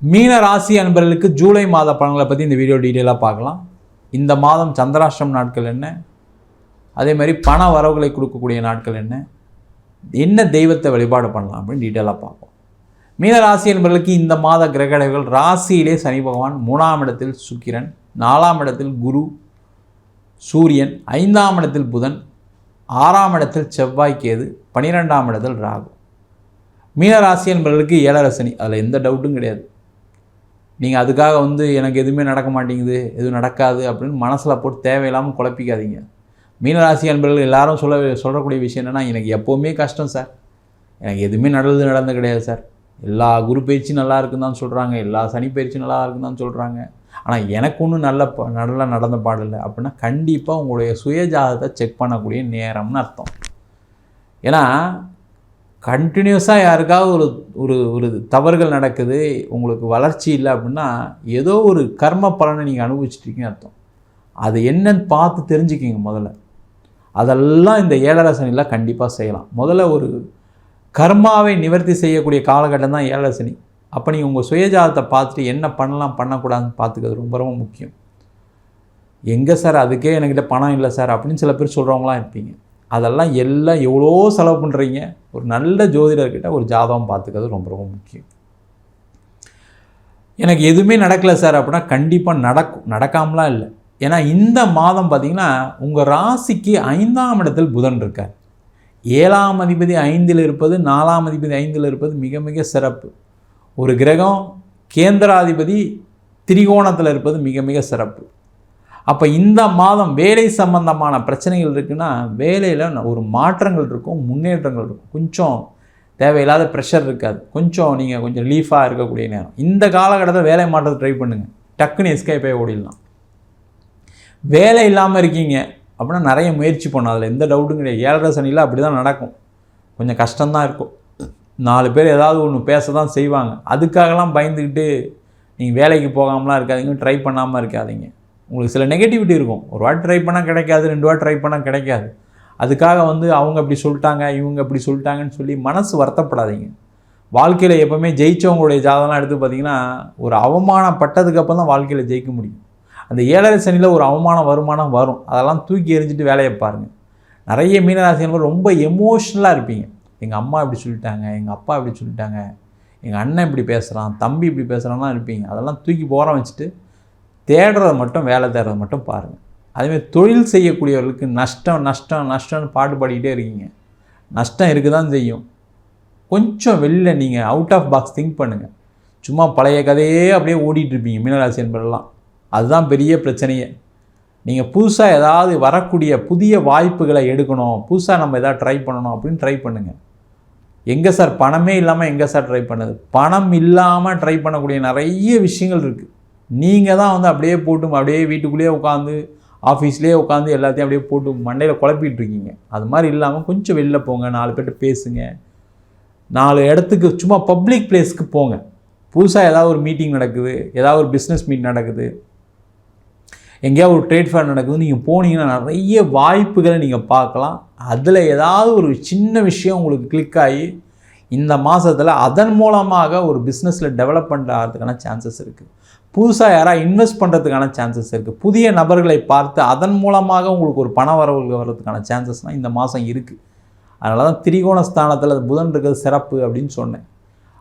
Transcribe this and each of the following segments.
மீன ராசி அன்பர்களுக்கு ஜூலை மாத பலன்களை பற்றி இந்த வீடியோ டீட்டெயிலாக பார்க்கலாம். இந்த மாதம் சந்திராஷ்டம் நாட்கள் என்ன? அதே மாதிரி பண வரவுகளை கொடுக்கக்கூடிய நாட்கள் என்ன? என்ன தெய்வத்தை வழிபாடு பண்ணலாம் அப்படின்னு டீட்டெயிலாக பார்ப்போம். மீன ராசி என்பவர்களுக்கு இந்த மாத கிரகடைகள் ராசியிலே சனி பகவான் மூணாம் இடத்தில் சுக்கிரன் நாலாம் இடத்தில் குரு சூரியன் ஐந்தாம் இடத்தில் புதன் ஆறாம் இடத்தில் செவ்வாய் கேது பனிரெண்டாம் இடத்தில் ராகு. மீனராசி என்பவர்களுக்கு ஏழரை சனி அதில் எந்த டவுட்டும் கிடையாது. நீங்கள் அதுக்காக வந்து எனக்கு எதுவுமே நடக்க மாட்டேங்குது எதுவும் நடக்காது அப்படின்னு மனசில் போட்டு தேவையில்லாமல் குழப்பிக்காதீங்க. மீனராசி அன்பர்கள் எல்லாரும் சொல்ல சொல்லக்கூடிய விஷயம் என்னென்னா எனக்கு எப்போவுமே கஷ்டம் சார். எனக்கு எதுவுமே நடந்தது நடந்து கிடையாது சார். எல்லா குரு பயிற்சியும் நல்லா இருக்குன்னு சொல்கிறாங்க எல்லா சனி பயிற்சியும் நல்லா இருக்குன்னு சொல்கிறாங்க ஆனால் எனக்கு ஒன்றும் நல்ல ப- நல்லா நடந்த பாடலை அப்படின்னா கண்டிப்பாக உங்களுடைய சுயஜாதத்தை செக் பண்ணக்கூடிய நேரம்னு அர்த்தம். ஏன்னா கண்டினியூஸாக யாருக்காவது ஒரு ஒரு ஒரு தவறுகள் நடக்குது உங்களுக்கு வளர்ச்சி இல்லை அப்படின்னா ஏதோ ஒரு கர்ம பலனை நீங்கள் அனுபவிச்சிட்ருக்கீங்கன்னு அர்த்தம். அது என்னன்னு பார்த்து தெரிஞ்சுக்கிங்க முதல்ல. அதெல்லாம் இந்த ஏழரை கண்டிப்பாக செய்யலாம். முதல்ல ஒரு கர்மாவை நிவர்த்தி செய்யக்கூடிய காலகட்டம் தான் ஏழரை சனி அப்போ நீங்கள் உங்கள் சுயஜாதத்தை பார்த்துட்டு என்ன பண்ணலாம் பண்ணக்கூடாதுன்னு பார்த்துக்கிறது ரொம்ப ரொம்ப முக்கியம். எங்கே சார் அதுக்கே என்கிட்ட பணம் இல்லை சார் அப்படின்னு சில பேர் சொல்கிறவங்களாம் இருப்பீங்க. அதெல்லாம் எல்லாம் எவ்வளோ செலவு பண்ணுறீங்க ஒரு நல்ல ஜோதிடர்கிட்ட ஒரு ஜாதகம் பார்த்துக்கிறது ரொம்ப ரொம்ப முக்கியம். எனக்கு எதுவுமே நடக்கலை சார் அப்படின்னா கண்டிப்பாக நடக்கும். நடக்காமலாம் இல்லை. ஏன்னா இந்த மாதம் பார்த்திங்கன்னா உங்கள் ராசிக்கு ஐந்தாம் இடத்தில் புதன் இருக்கார். ஏழாம் அதிபதி ஐந்தில் இருப்பது நாலாம் அதிபதி ஐந்தில் இருப்பது மிக மிக சிறப்பு. ஒரு கிரகம் கேந்திராதிபதி திரிகோணத்தில் இருப்பது மிக மிக சிறப்பு. அப்போ இந்த மாதம் வேலை சம்பந்தமான பிரச்சனைகள் இருக்குன்னா வேலையில் ஒரு மாற்றங்கள் இருக்கும் முன்னேற்றங்கள் இருக்கும். கொஞ்சம் தேவையில்லாத ப்ரெஷர் இருக்காது. கொஞ்சம் நீங்கள் கொஞ்சம் ரிலீஃபாக இருக்கக்கூடிய நேரம். இந்த காலகட்டத்தில் வேலை மாற்றத்தை ட்ரை பண்ணுங்கள் டக்குன்னு எஸ்கேப் ஆகி ஓடிடலாம். வேலை இல்லாமல் இருக்கீங்க அப்படின்னா நிறைய முயற்சி பண்ணும் அதில் எந்த டவுட்டும் கிடையாது. ஏழரை சனியில் அப்படி தான் நடக்கும். கொஞ்சம் கஷ்டம்தான் இருக்கும். நாலு பேர் ஏதாவது ஒன்று பேச தான் செய்வாங்க. அதுக்காகலாம் பயந்துக்கிட்டு நீங்கள் வேலைக்கு போகாமலாம் இருக்காதீங்க ட்ரை பண்ணாமல் இருக்காதீங்க. உங்களுக்கு சில நெகட்டிவிட்டி இருக்கும். ஒரு வாட்டி ட்ரை பண்ணால் கிடைக்காது ரெண்டு வாட் ட்ரை பண்ணால் கிடைக்காது. அதுக்காக வந்து அவங்க அப்படி சொல்லிட்டாங்க இவங்க அப்படி சொல்லிட்டாங்கன்னு சொல்லி மனசு வருத்தப்படாதீங்க. வாழ்க்கையில் எப்போவுமே ஜெயித்தவங்களுடைய ஜாதகம்லாம் எடுத்து பார்த்தீங்கன்னா ஒரு அவமானப்பட்டதுக்கப்புறம் தான் வாழ்க்கையில் ஜெயிக்க முடியும். அந்த ஏழரை சனியில் ஒரு அவமானம் வருமானம் வரும். அதெல்லாம் தூக்கி எறிஞ்சிட்டு வேலையை பாருங்கள் நிறைய மீனராசிகள் ரொம்ப எமோஷ்னலாக இருப்பீங்க. எங்கள் அம்மா இப்படி சொல்லிட்டாங்க எங்கள் அப்பா இப்படி சொல்லிட்டாங்க எங்கள் அண்ணன் இப்படி பேசுகிறான் தம்பி இப்படி பேசுகிறான்லாம் இருப்பீங்க. அதெல்லாம் தூக்கி போகிற வச்சுட்டு தேடுறத மட்டும் வேலை தேடுறத மட்டும் பாருங்கள் அதேமாதிரி தொழில் செய்யக்கூடியவர்களுக்கு நஷ்டம் நஷ்டம் நஷ்டம்னு பாட்டு இருக்கீங்க. நஷ்டம் இருக்க தான் செய்யும். கொஞ்சம் வெளில நீங்கள் அவுட் ஆஃப் பாக்ஸ் திங்க் பண்ணுங்கள் சும்மா பழைய கதையே அப்படியே ஓடிட்டுருப்பீங்க மீனராசி என்பதெல்லாம் அதுதான் பெரிய பிரச்சனையே. நீங்கள் புதுசாக ஏதாவது வரக்கூடிய புதிய வாய்ப்புகளை எடுக்கணும். புதுசாக நம்ம எதாவது ட்ரை பண்ணணும் அப்படின்னு ட்ரை பண்ணுங்கள் எங்கே சார் பணமே இல்லாமல் எங்கே சார் ட்ரை பண்ணுது? பணம் இல்லாமல் ட்ரை பண்ணக்கூடிய நிறைய விஷயங்கள் இருக்குது நீங்கள் தான் வந்து அப்படியே போட்டு அப்படியே வீட்டுக்குள்ளேயே உட்காந்து ஆஃபீஸ்லேயே உட்காந்து எல்லாத்தையும் அப்படியே போட்டு மண்டையில் குழப்பிட்டு இருக்கீங்க. அது மாதிரி இல்லாமல் கொஞ்சம் வெளில போங்க நாலு பேர்கிட்ட பேசுங்க. நாலு இடத்துக்கு சும்மா பப்ளிக் பிளேஸ்க்கு போங்க. புதுசாக ஏதாவது ஒரு மீட்டிங் நடக்குது ஏதாவது ஒரு பிஸ்னஸ் மீட் நடக்குது. எங்கேயாவது ஒரு ட்ரேட் ஃபேர் நடக்குது நீங்கள் போனீங்கன்னா நிறைய வாய்ப்புகளை நீங்கள் பார்க்கலாம். அதில் ஏதாவது ஒரு சின்ன விஷயம் உங்களுக்கு கிளிக் ஆகி இந்த மாதத்தில் அதன் மூலமாக ஒரு பிஸ்னஸில் டெவலப்மெண்ட் ஆகிறதுக்கான சான்சஸ் இருக்குது புதுசாக யாராவது இன்வெஸ்ட் பண்ணுறதுக்கான சான்சஸ் இருக்குது புதிய நபர்களை பார்த்து அதன் மூலமாக உங்களுக்கு ஒரு பண வரவு வர்றதுக்கான சான்சஸ்லாம் இந்த மாதம் இருக்குது அதனால தான் திரிகோண ஸ்தானத்தில் புதன் இருக்கிறது சிறப்பு அப்படின்னு சொன்னேன்.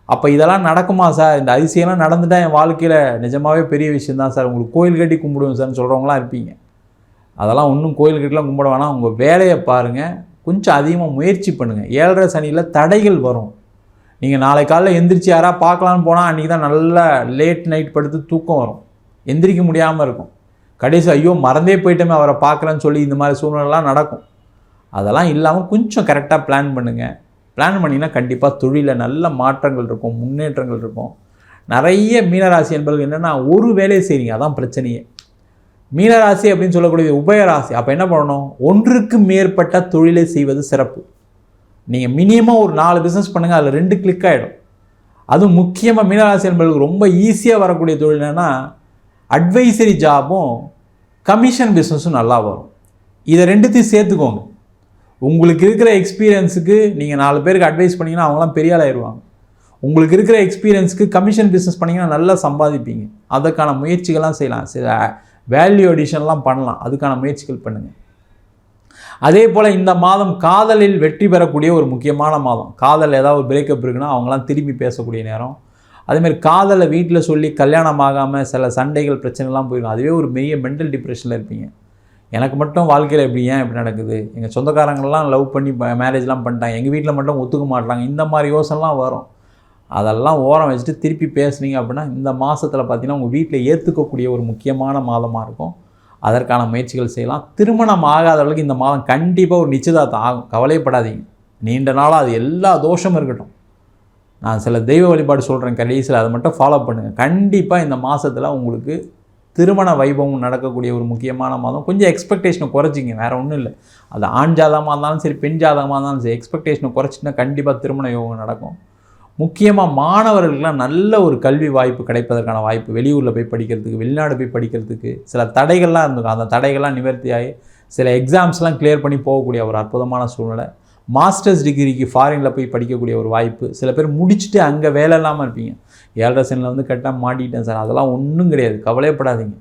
அப்போ இதெல்லாம் நடக்குமா சார்? இந்த அதிசயம்லாம் நடந்துட்டால் என் வாழ்க்கையில் நிஜமாகவே பெரிய விஷயம் தான் சார். உங்களுக்கு கோயில் கட்டி கும்பிடுவேன் சார்னு சொல்கிறவங்களாம் இருப்பீங்க. அதெல்லாம் ஒன்றும் கோயில் கட்டிலாம் கும்பிட வேணாம். உங்கள் வேலையை பாருங்கள் கொஞ்சம் அதிகமாக முயற்சி பண்ணுங்கள் ஏழரை சனியில் தடைகள் வரும். நீங்கள் நாளை காலையில் எந்திரிச்சு யாராக பார்க்கலான்னு போனால் அன்றைக்கி தான் நல்லா லேட் நைட் படுத்து தூக்கம் வரும். எந்திரிக்க முடியாமல் இருக்கும். கடைசி ஐயோ மறந்தே போயிட்டோமே அவரை பார்க்குறேன்னு சொல்லி இந்த மாதிரி சூழ்நிலைலாம் நடக்கும். அதெல்லாம் இல்லாமல் கொஞ்சம் கரெக்டாக பிளான் பண்ணுங்கள் பிளான் பண்ணிங்கன்னா கண்டிப்பாக தொழிலில் நல்ல மாற்றங்கள் இருக்கும் முன்னேற்றங்கள் இருக்கும். நிறைய மீனராசி என்பது என்னென்னா ஒரு வேலையை செய்கிறீங்க அதான் பிரச்சனையே. மீனராசி அப்படின்னு சொல்லக்கூடிய உபயராசி அப்போ என்ன பண்ணணும்? ஒன்றுக்கு மேற்பட்ட தொழிலை செய்வது சிறப்பு. நீங்கள் மினிமம் ஒரு நாலு பிஸ்னஸ் பண்ணுங்கள் அதில் ரெண்டு கிளிக் ஆகிடும் அதுவும் முக்கியமாக மீனராசி என்பவர்களுக்கு ரொம்ப ஈஸியாக வரக்கூடிய தொழில் என்னென்னா அட்வைசரி ஜாபும் கமிஷன் பிஸ்னஸும் நல்லா வரும். இதை ரெண்டுத்தையும் சேர்த்துக்கோங்க. உங்களுக்கு இருக்கிற எக்ஸ்பீரியன்ஸுக்கு நீங்கள் நாலு பேருக்கு அட்வைஸ் பண்ணிங்கன்னா அவங்களாம் பெரிய ஆள் ஆயிடுவாங்க. உங்களுக்கு இருக்கிற எக்ஸ்பீரியன்ஸுக்கு கமிஷன் பிஸ்னஸ் பண்ணிங்கன்னா நல்லா சம்பாதிப்பீங்க. அதற்கான முயற்சிகள்லாம் செய்யலாம். சில வேல்யூ அடிஷன்லாம் பண்ணலாம். அதுக்கான முயற்சிகள் பண்ணுங்கள் அதே போல் இந்த மாதம் காதலில் வெற்றி பெறக்கூடிய ஒரு முக்கியமான மாதம். காதல் ஏதாவது ஒரு பிரேக்கப் இருக்குன்னா அவங்களாம் திரும்பி பேசக்கூடிய நேரம். அதேமாதிரி காதலை வீட்டில் சொல்லி கல்யாணம் ஆகாமல் சில சண்டைகள் பிரச்சனைலாம் போயிடும். அதுவே ஒரு பெரிய மென்டல் டிப்ரெஷனில் இருப்பீங்க. எனக்கு மட்டும் வாழ்க்கையில் எப்படி ஏன் இப்படி நடக்குது? எங்கள் சொந்தக்காரங்கள்லாம் லவ் பண்ணி மேரேஜ்லாம் பண்ணிட்டாங்க. எங்கள் வீட்டில் மட்டும் ஒத்துக்க மாட்டாங்க இந்த மாதிரி யோசனைலாம் வரும். அதெல்லாம் ஓரம் வச்சுட்டு திருப்பி பேசுனீங்க அப்படின்னா இந்த மாதத்தில் பார்த்தீங்கன்னா உங்கள் வீட்டில் ஏற்றுக்கக்கூடிய ஒரு முக்கியமான மாதமாக இருக்கும். அதற்கான முயற்சிகள் செய்யலாம். திருமணம் ஆகாதவர்களுக்கு இந்த மாதம் கண்டிப்பாக ஒரு நிச்சயதார்த்தம் ஆகும். கவலைப்படாதீங்க நீண்ட நாளாக அது எல்லா தோஷமும் இருக்கட்டும். நான் சில தெய்வ வழிபாடு சொல்கிறேன் கடைசியில் அதை மட்டும் ஃபாலோ பண்ணுங்கள் கண்டிப்பாக இந்த மாதத்தில் உங்களுக்கு திருமண வைபவம் நடக்கக்கூடிய ஒரு முக்கியமான மாதம். கொஞ்சம் எக்ஸ்பெக்டேஷனை குறைச்சிங்க வேறு ஒன்றும் இல்லை. அது ஆண் ஜாதகமாக இருந்தாலும் சரி பெண் ஜாதகமாக இருந்தாலும் சரி எக்ஸ்பெக்டேஷனை குறைச்சின்னா கண்டிப்பாக திருமண யோகம் நடக்கும். முக்கியமாக மாணவர்களுக்கெல்லாம் நல்ல ஒரு கல்வி வாய்ப்பு கிடைப்பதற்கான வாய்ப்பு. வெளியூரில் போய் படிக்கிறதுக்கு வெளிநாடு போய் படிக்கிறதுக்கு சில தடைகள்லாம் இருந்திருக்கும். அந்த தடைகள்லாம் நிவர்த்தியாகி சில எக்ஸாம்ஸ்லாம் கிளியர் பண்ணி போகக்கூடிய ஒரு அற்புதமான சூழ்நிலை. மாஸ்டர்ஸ் டிகிரிக்கு ஃபாரினில் போய் படிக்கக்கூடிய ஒரு வாய்ப்பு. சில பேர் முடிச்சுட்டு அங்கே வேலை இல்லாமல் இருப்பீங்க. ஏழரை சனியில் வந்து கரெக்டாக மாட்டிட்டேன் சார். அதெல்லாம் ஒன்றும் கிடையாது. கவலையப்படாதீங்க.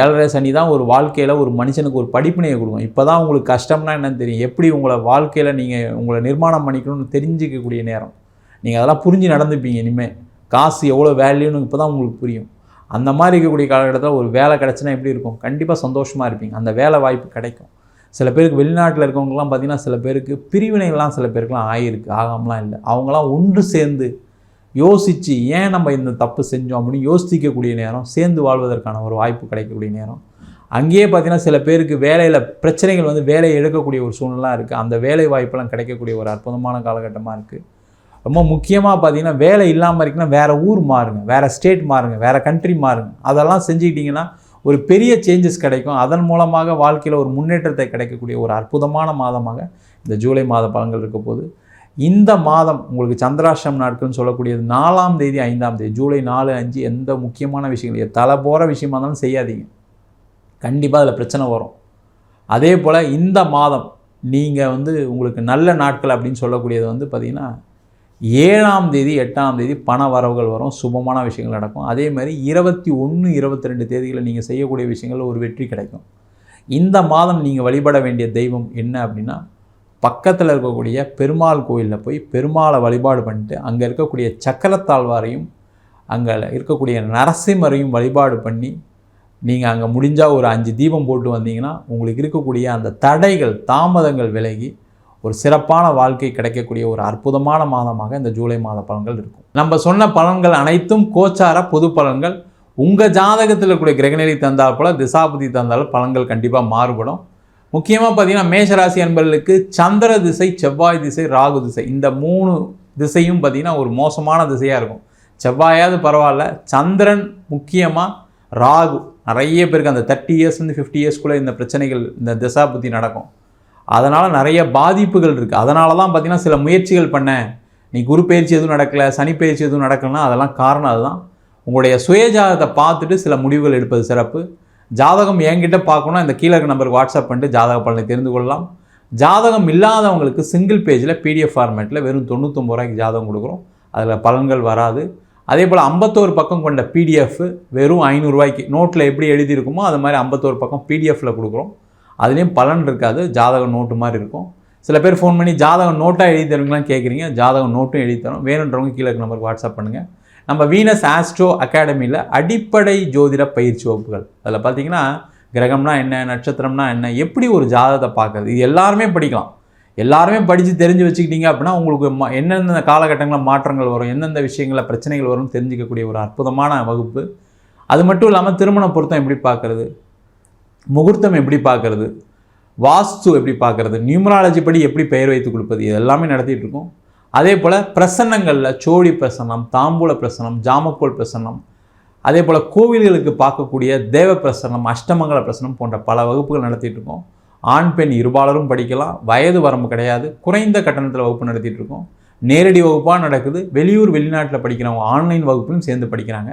ஏழரை சனி தான் ஒரு வாழ்க்கையில் ஒரு மனுஷனுக்கு ஒரு படிப்பினையை கொடுக்கும். இப்போ தான் உங்களுக்கு கஷ்டம்னா என்னன்னு தெரியும். எப்படி உங்களை வாழ்க்கையில் நீங்கள் உங்களை நிர்மாணம் பண்ணிக்கணும்னு தெரிஞ்சிக்கக்கூடிய நேரம். நீங்கள் அதெல்லாம் புரிஞ்சு நடந்துப்பீங்க இனிமேல் காசு எவ்வளோ வேல்யூன்னு இப்போ தான் உங்களுக்கு புரியும். அந்த மாதிரி இருக்கக்கூடிய காலகட்டத்தில் ஒரு வேலை கிடச்சினா எப்படி இருக்கும்? கண்டிப்பாக சந்தோஷமாக இருப்பீங்க. அந்த வேலை வாய்ப்பு கிடைக்கும். சில பேருக்கு வெளிநாட்டில் இருக்கவங்கலாம் பார்த்திங்கன்னா சில பேருக்கு பிரிவினைகள்லாம் சில பேருக்குலாம் ஆகிருக்கு ஆகாமலாம் இல்லை. அவங்களாம் ஒன்று சேர்ந்து யோசித்து ஏன் நம்ம இந்த தப்பு செஞ்சோம் அப்படின்னு யோசிக்கக்கூடிய நேரம் சேர்ந்து வாழ்வதற்கான ஒரு வாய்ப்பு கிடைக்கக்கூடிய நேரம். அங்கேயே பார்த்தீங்கன்னா சில பேருக்கு வேலையில் பிரச்சனைகள் வந்து வேலையை எடுக்கக்கூடிய ஒரு சூழ்நிலாம் இருக்குது அந்த வேலை வாய்ப்பெல்லாம் கிடைக்கக்கூடிய ஒரு அற்புதமான காலகட்டமாக இருக்குது ரொம்ப முக்கியமாக பார்த்தீங்கன்னா வேலை இல்லாமல் இருக்குன்னா வேறு ஊர் மாறுங்க வேறு ஸ்டேட் மாறுங்க வேறு கண்ட்ரி மாறுங்க. அதெல்லாம் செஞ்சுக்கிட்டிங்கன்னா ஒரு பெரிய சேஞ்சஸ் கிடைக்கும். அதன் மூலமாக வாழ்க்கையில் ஒரு முன்னேற்றத்தை கிடைக்கக்கூடிய ஒரு அற்புதமான மாதமாக இந்த ஜூலை மாத பலன்கள் இருக்க போது இந்த மாதம் உங்களுக்கு சந்திராஷ்டம் நாட்கள்னு சொல்லக்கூடியது நாலாம் தேதி ஐந்தாம் தேதி ஜூலை நாலு அஞ்சு எந்த முக்கியமான விஷயங்கள் தலை போகிற விஷயமா இருந்தாலும் செய்யாதீங்க. கண்டிப்பாக அதில் பிரச்சனை வரும். அதே போல் இந்த மாதம் நீங்கள் வந்து உங்களுக்கு நல்ல நாட்கள் அப்படின்னு சொல்லக்கூடியது வந்து பார்த்திங்கன்னா ஏழாம் தேதி எட்டாம் தேதி பண வரவுகள் வரும் சுபமான விஷயங்கள் நடக்கும். அதே மாதிரி இருபத்தி ஒன்று இருபத்தி ரெண்டு தேதிகளில் நீங்கள் செய்யக்கூடிய விஷயங்கள் ஒரு வெற்றி கிடைக்கும். இந்த மாதம் நீங்கள் வழிபட வேண்டிய தெய்வம் என்ன அப்படின்னா பக்கத்தில் இருக்கக்கூடிய பெருமாள் கோயிலில் போய் பெருமாளை வழிபாடு பண்ணிட்டு அங்கே இருக்கக்கூடிய சக்கரத்தாழ்வாரையும் அங்கே இருக்கக்கூடிய நரசிம்மரையும் வழிபாடு பண்ணி நீங்கள் அங்கே முடிஞ்சால் ஒரு அஞ்சு தீபம் போட்டு வந்தீங்கன்னா உங்களுக்கு இருக்கக்கூடிய அந்த தடைகள் தாமதங்கள் விலகி ஒரு சிறப்பான வாழ்க்கை கிடைக்கக்கூடிய ஒரு அற்புதமான மாதமாக இந்த ஜூலை மாத பலன்கள் இருக்கும். நம்ம சொன்ன பலன்கள் அனைத்தும் கோச்சார பொது பலன்கள். உங்கள் ஜாதகத்தில் இருக்கக்கூடிய கிரகநிலை தந்தால் போல் திசாபதி தந்தால் பலன்கள் கண்டிப்பாக மாறுபடும். முக்கியமாக பார்த்தீங்கன்னா மேஷராசி அன்பர்களுக்கு சந்திர திசை செவ்வாய் திசை ராகு திசை இந்த மூணு திசையும் பார்த்திங்கன்னா ஒரு மோசமான திசையாக இருக்கும். செவ்வாயாவது பரவாயில்ல சந்திரன் முக்கியமாக ராகு. நிறைய பேருக்கு அந்த தேர்ட்டி இயர்ஸ்லேருந்து ஃபிஃப்டி இயர்ஸ்க்குள்ளே இந்த பிரச்சனைகள் இந்த திசா புத்தி நடக்கும். அதனால் நிறைய பாதிப்புகள் இருக்குது அதனால தான் பார்த்திங்கன்னா சில முயற்சிகள் பண்ணேன். நீ குரு பயிற்சி எதுவும் நடக்கலை சனி பயிற்சி எதுவும் நடக்கலைன்னா அதெல்லாம் காரணம் அதுதான். உங்களுடைய சுயஜாதத்தை பார்த்துட்டு சில முடிவுகள் எடுப்பது சிறப்பு. ஜாதகம் என்கிட்ட பார்க்கணும் இந்த கீழே நம்பருக்கு வாட்ஸ்அப் பண்ணிட்டு ஜாதக பலனை தெரிந்து கொள்ளலாம். ஜாதகம் இல்லாதவங்களுக்கு சிங்கிள் பேஜில் பிடிஎஃப் ஃபார்மேட்டில் வெறும் தொண்ணூற்றொம்பது ரூபாய்க்கு ஜாதகம் கொடுக்குறோம். அதில் பலன்கள் வராது. அதே போல் ஐம்பத்தோரு பக்கம் கொண்ட பிடிஎஃப் வெறும் ஐநூறுரூவாய்க்கு நோட்டில் எப்படி எழுதியிருக்குமோ அது மாதிரி ஐம்பத்தோரு பக்கம் பிடிஎஃப்பில் கொடுக்குறோம். அதுலேயும் பலன் இருக்காது. ஜாதகம் நோட்டு மாதிரி இருக்கும். சில பேர் ஃபோன் பண்ணி ஜாதகம் நோட்டாக எழுதி தருவீங்களாம் கேட்குறீங்க ஜாதகம் நோட்டும் எழுதி தரும் வேணுன்றவங்க கீழே நம்பருக்கு வாட்ஸ்அப் பண்ணுங்கள் நம்ம வீனஸ் ஆஸ்ட்ரோ அகாடமியில் அடிப்படை ஜோதிட பயிற்சி வகுப்புகள். அதில் பார்த்தீங்கன்னா கிரகம்னா என்ன நட்சத்திரம்னா என்ன எப்படி ஒரு ஜாதகத்தை பார்க்குறது இது எல்லாருமே படிக்கலாம். எல்லாருமே படித்து தெரிஞ்சு வச்சுக்கிட்டீங்க அப்படின்னா உங்களுக்கு என்னென்ன எந்தெந்த காலகட்டங்களில் மாற்றங்கள் வரும் எந்தெந்த விஷயங்களில் பிரச்சனைகள் வரும்னு தெரிஞ்சிக்கக்கூடிய ஒரு அற்புதமான வகுப்பு. அது மட்டும் இல்லாமல் திருமண பொருத்தம் எப்படி பார்க்குறது முகூர்த்தம் எப்படி பார்க்குறது? வாஸ்து எப்படி பார்க்குறது? நியூமராலஜி படி எப்படி பெயர் வைத்து கொடுப்பது இது எல்லாமே நடத்திட்டு இருக்கோம். அதே போல் பிரசன்னங்களில் சோழி பிரசன்னம் தாம்பூல பிரசன்னம் ஜாமக்கோல் பிரசன்னம் அதே போல் கோவில்களுக்கு பார்க்கக்கூடிய தேவ பிரசன்னம் அஷ்டமங்கல பிரசனம் போன்ற பல வகுப்புகள் நடத்திட்டு இருக்கோம். ஆண் பெண் இருபாலரும் படிக்கலாம். வயது வரம்பு கிடையாது. குறைந்த கட்டணத்தில் வகுப்பு நடத்திட்டு இருக்கோம். நேரடி வகுப்பாக நடக்குது. வெளியூர் வெளிநாட்டில் படிக்கிறவங்க ஆன்லைன் வகுப்புலையும் சேர்ந்து படிக்கிறாங்க.